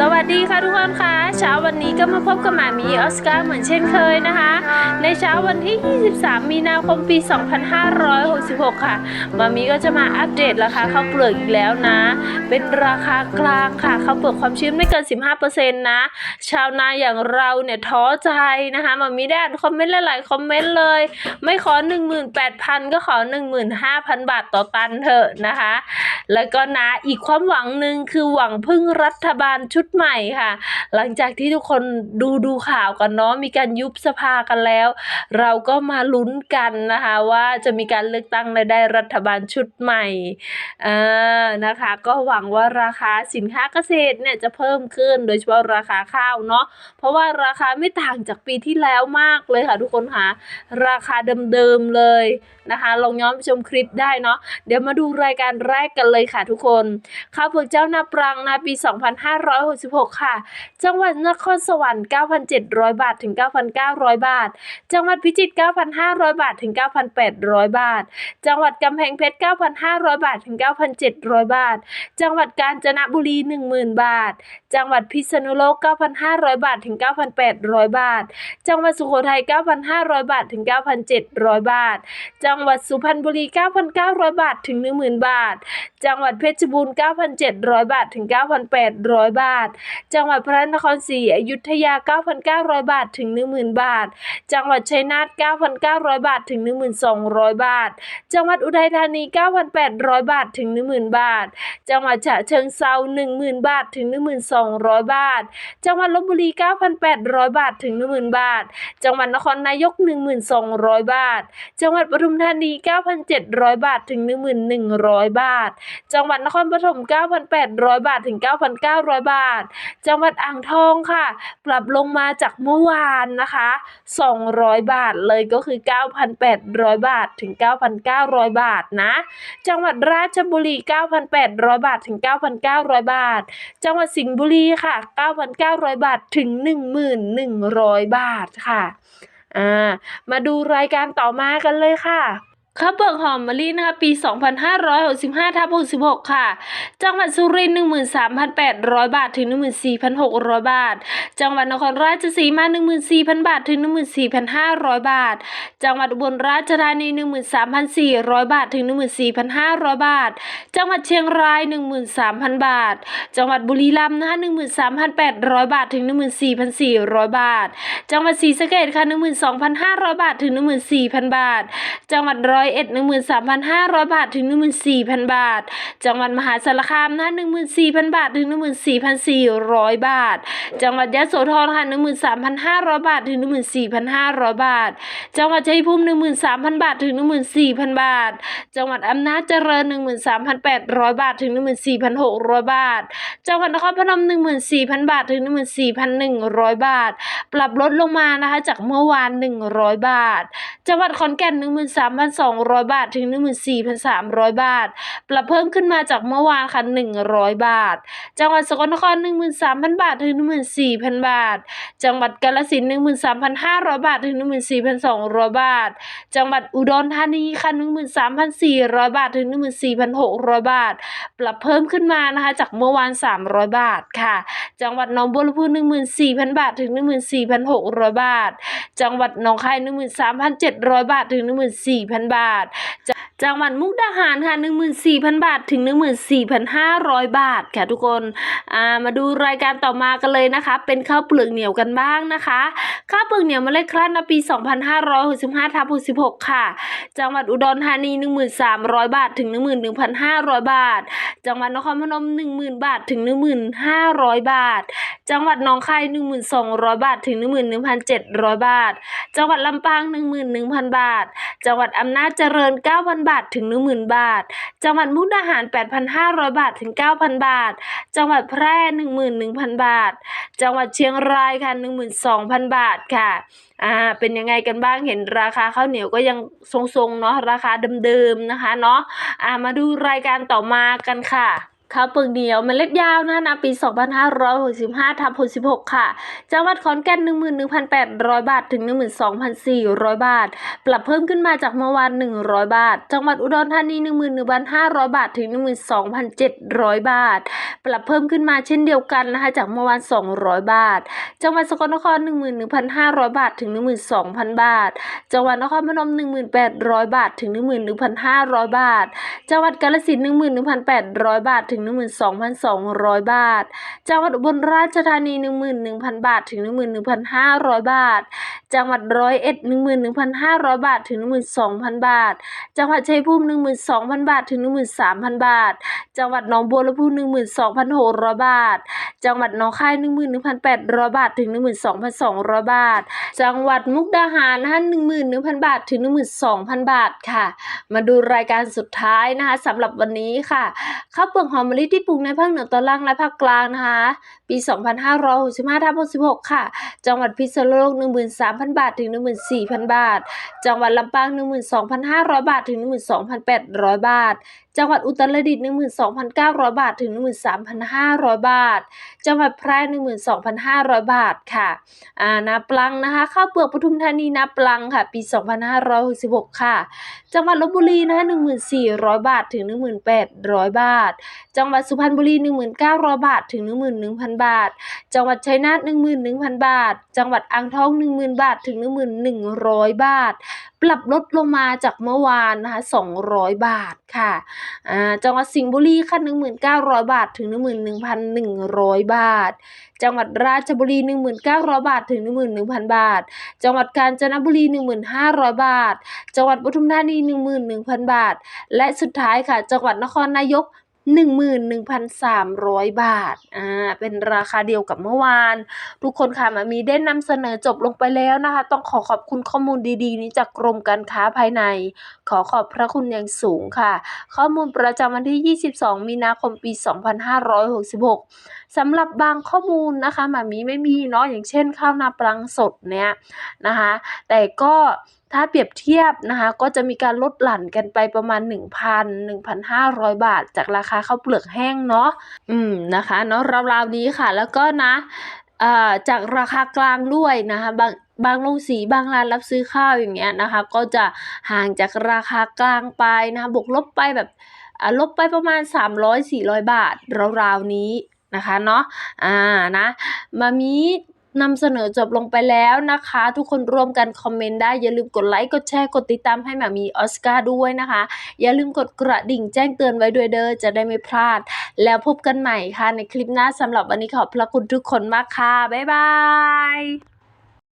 สวัสดีค่ะทุกคนค่ะเช้าวันนี้ก็มาพบกับหมามีออสการ์เหมือนเช่นเคยนะคะ ในเช้าวันที่ 23 มีนาคมปี 2566 ค่ะหมามีก็จะมาอัปเดตราคาข้าวเปลือกอีกแล้วนะ เป็นราคากลางค่ะข้าวเปลือกความชื้นไม่เกิน 15%นะ ชาวนาอย่างเราเนี่ยท้อใจนะคะหมามีได้อ่านคอมเมนต์หลายๆคอมเมนต์เลย ไม่ขอ 18,000 ก็ขอ 15,000 บาทต่อตันเถอะนะคะ แล้วก็นะอีกความหวังหนึ่งคือหวังพึ่งรัฐบาลชุดใหม่ค่ะ หลังจากที่ทุกคนดูดูข่าวกันเนาะมีการยุบสภากันแล้ว เราก็มาลุ้นกันนะคะว่าจะมีการเลือกตั้งและได้รัฐบาลชุดใหม่เออนะคะ ก็หวังว่าราคาสินค้าเกษตรเนี่ยจะเพิ่มขึ้น โดยเฉพาะราคาข้าวเนาะเพราะว่าราคาไม่ต่างจากปีที่แล้วมากเลยค่ะทุกคนค่ะราคาเดิมๆเลยนะคะลองย้อนไปชมคลิปได้เนาะเดี๋ยวมาดูรายการแรกกันเลยค่ะทุกคนข้าวเปลือกเจ้านาปรังนะปี 2560 2566 ค่ะ จังหวัดนครสวรรค์ 9,700 บาทถึง 9,900 บาท จังหวัดพิจิตร 9,500 บาทถึง 9,800 บาท จังหวัดกำแพงเพชร 9,500 บาทถึง 9,700 บาท จังหวัดกาญจนบุรี 10,000 บาท จังหวัดพิษณุโลก 9,500 บาทถึง 9,800 บาท จังหวัดสุโขทัย 9,500 บาทถึง 9,700 บาท จังหวัดสุพรรณบุรี 9,900 บาทถึง 10,000 บาท จังหวัดเพชรบูรณ์ 9,700 บาทถึง 9,800 บาทจังหวัดพระนครศรีอยุธยา 9,900 บาทถึง 10,000 บาท จังหวัดชัยนาท 9,900 บาทถึง 1,200 บาท จังหวัดอุทัยธานี 9,800 บาทถึง 10,000 บาท จังหวัดฉะเชิงเซา10,000 บาทถึง 1,200 บาท จังหวัดลบบุรี 9,800 บาทถึง 10,000 บาท จังหวัดนครนายก 1,200 บาท จังหวัดปทุมธานี 9,700 บาทถึง 1,100 บาท จังหวัดนครปฐม 9,800 บาทถึง 9,900 บาทจังหวัดอ่างทองค่ะ ปรับลงมาจากเมื่อวานนะคะ 200 บาทเลยก็คือ 9,800 บาทถึง 9,900 บาทนะ จังหวัดราชบุรี 9,800 บาทถึง 9,900 บาท จังหวัดสิงห์บุรีค่ะ 9,900 บาทถึง 1,100 บาทค่ะ อ่า มาดูรายการต่อมากันเลยค่ะ ข้าวเปลือกหอมมะลินะคะปี 2565ทับ66 ค่ะ จังหวัดสุรินทร์13,800 บาทถึง 14,600 บาท จังหวัดนครราชสีมา 14,000 บาทถึง 14,500 บาท จังหวัดอุบลราชธานี 13,400 บาทถึง 14,500 บาท จังหวัดเชียงราย 13,000 บาท จังหวัดบุรีรัมย์นะคะ13,800 บาทถึง 14,400 บาท จังหวัดศรีสะเกษค่ะ 12,500 บาทถึง 14,000 บาท จังหวัดร้อยเอ็ด13,500บาทถึง14,000บาท จังหวัดมหาสารคามนะ14,000บาทถึง14,400บาท จังหวัดยะโสธรค่ะ13,500บาทถึง14,500บาท จังหวัดชัยภูมิ13,000บาทถึง14,000บาท จังหวัดอำนาจเจริญ13,800บาทถึง14,600บาท จังหวัดนครพนม14,000บาทถึง14,100บาท ปรับลดลงมานะคะจากเมื่อวาน100บาท จังหวัดขอนแก่น1,200 บาท ถึง 14,300 บาท ปรับเพิ่มขึ้นมาจากเมื่อวานค่ะ 100 บาท จังหวัดสกลนคร 13,000 บาท ถึง 14,000 บาท จังหวัดกาฬสินธุ์13,500 บาท ถึง 14,200 บาท จังหวัดอุดรธานีค่ะ 13,400 บาท ถึง 14,600 บาท ปรับเพิ่มขึ้นมานะคะ จากเมื่อวาน 300 บาทค่ะ จังหวัดหนองบัวลำพู14,000 บาท ถึง 14,600 บาท จังหวัดหนองคาย 13,700 บาท ถึง 14,000 บาทาท จังหวัดมุกดาหารค่ะ14,000 บาทถึง 14,500 บาทค่ะทุกคนามาดูรายการต่อมากันเลยนะคะ เป็นข้าวเปลือกเหนียวกันบ้างนะคะข้าวเปลือกเหนียวเมล็ดคลั่นนปี 2565ทับ66 ค่ะ จังหวัดอุดรธานี 1,300 บาทถึง 11,500 บาท จังหวัดนครพนม 10,000 บาทถึง 1,500 บาท จังหวัดหนองคาย 1,200 บาทถึง 11,700 บาท จังหวัดลำปาง 11,000 บาท จังหวัดอำนาจเจริญ 9,000 บาทถึง 10,000 บาท จังหวัดมุกดาหาร 8,500 บาทถึง 9,000 บาท จังหวัดแพร่ 11,000 บาท จังหวัดเชียงรายค่ะ 12,000 บาทค่ะอ่าเป็นยังไงกันบ้างเห็นราคาข้าวเหนียวก็ยังทรงๆเนาะราคาเดิมๆนะคะเนาะอ่ามาดูรายการต่อมากันค่ะ ข้าวเปลือกเหนียวมเมล็ดยาวนะนาปี 2565ทับ66 ค่ะ จังหวัดขอนแก่น 11,800 บาท ถึง 12,400 บาท ปรับเพิ่มขึ้นมาจากเมื่อวาน 100 บาท จังหวัดอุดรธานี 11,500 บาท ถึง 12,700 บาท ปรับเพิ่มขึ้นมาเช่นเดียวกันนะคะ จากเมื่อวาน 200 บาท จังหวัดสกลนคร 11,500 บาท ถึง 12,000 บาท จังหวัดนครพนม 1,800 บาท ถึง 11,500 บาท จังหวัดกาฬสินธุ์ 11,800 บาทถึง 12,200 บาท จังหวัดอุบลราชธานี 11,000 บาทถึง 11,500 บาท จังหวัดร้อยเอ็ด11,500 บาทถึง 12,000 บาท จังหวัดชัยภูมิ 12,000 บาทถึง 13,000 บาท จังหวัดหนองบัวลำพู 12,600 บาท จังหวัดหนองคาย 11,800 บาทถึง 12,200 บาท จังหวัดมุกดาหารนะคะ11,000 บาทถึง 12,000 บาทค่ะ มาดูรายการสุดท้ายนะคะสำหรับวันนี้ค่ะข้าวเปลือกหอมมะลิที่ปลูกในภาคเหนือตอนล่างและภาคกลางนะคะ ปี 2565ทับ66 ค่ะ จังหวัดพิษณุโลก 13,000 บาท ถึง 14,000 บาท จังหวัดลำปาง 12,500 บาท ถึง 12,800 บาท จังหวัดอุตรดิตถ์12,900 บาท ถึง 13,500 บาท จังหวัดแพร่ 12,500 บาทค่ะอ่านาปลังนะคะข้าวเปลือกปทุมธานีนาปลังค่ะ ปี 2566 ค่ะ จังหวัดลบบุรีนะคะ1,400 บาท ถึง 1,800 บาท จังหวัดสุพรรณบุรี 1,900 บาท ถึง 11,000 บาท จังหวัดชัยนาท11,000 บาท จังหวัดอ่างทอง 10,000 บาท ถึง 1,100 บาท ปรับลดลงมาจากเมื่อวานนะคะ200 บาทค่ะจังหวัดสิงห์บุรีค่ะ1,900 บาทถึง 11,100 บาท จังหวัดราชบุรี 1,900 บาทถึง 11,000 บาท จังหวัดกาญจนบุรี 1,500 บาท จังหวัดปทุมธานี 11,000 บาท และสุดท้ายค่ะ จังหวัดนครนายก 11,300 บาท อ่า เป็นราคาเดียวกับเมื่อวาน ทุกคนค่ะมามีได้นำเสนอจบลงไปแล้วนะคะ ต้องขอขอบคุณข้อมูลดีๆ นี้จากกรมการค้าภายใน ขอขอบพระคุณอย่างสูงค่ะ ข้อมูลประจำวันที่ 22 มีนาคม ปี 2566 สำหรับบางข้อมูลนะคะหมามีไม่มีเนาะอย่างเช่นข้าวนาปลังสดเนี่ยนะคะ แต่ก็ถ้าเปรียบเทียบนะคะก็จะมีการลดหลั่นกันไปประมาณ 1,000 1,500 บาท จากราคาข้าวเปลือกแห้งเนาะอืมนะคะเนาะราวๆนี้ค่ะ แล้วก็นะจากราคากลางด้วยนะคะบางบางโรงสีบางร้านรับซื้อข้าวอย่างเงี้ยนะคะ ก็จะห่างจากราคากลางไปนะคะบวกลบไปแบบลบไปประมาณ 300-400 บาทราวๆนี้ นะคะเนาะอ่านะมามีนำเสนอจบลงไปแล้วนะคะ ทุกคนร่วมกันคอมเมนต์ได้ อย่าลืมกดไลค์กดแชร์กดติดตามให้หมามีออสการ์ด้วยนะคะ อย่าลืมกดกระดิ่งแจ้งเตือนไว้ด้วยเด้อจะได้ไม่พลาด แล้วพบกันใหม่ค่ะในคลิปหน้าสำหรับวันนี้ขอบพระคุณทุกคนมากค่ะ บ๊ายบาย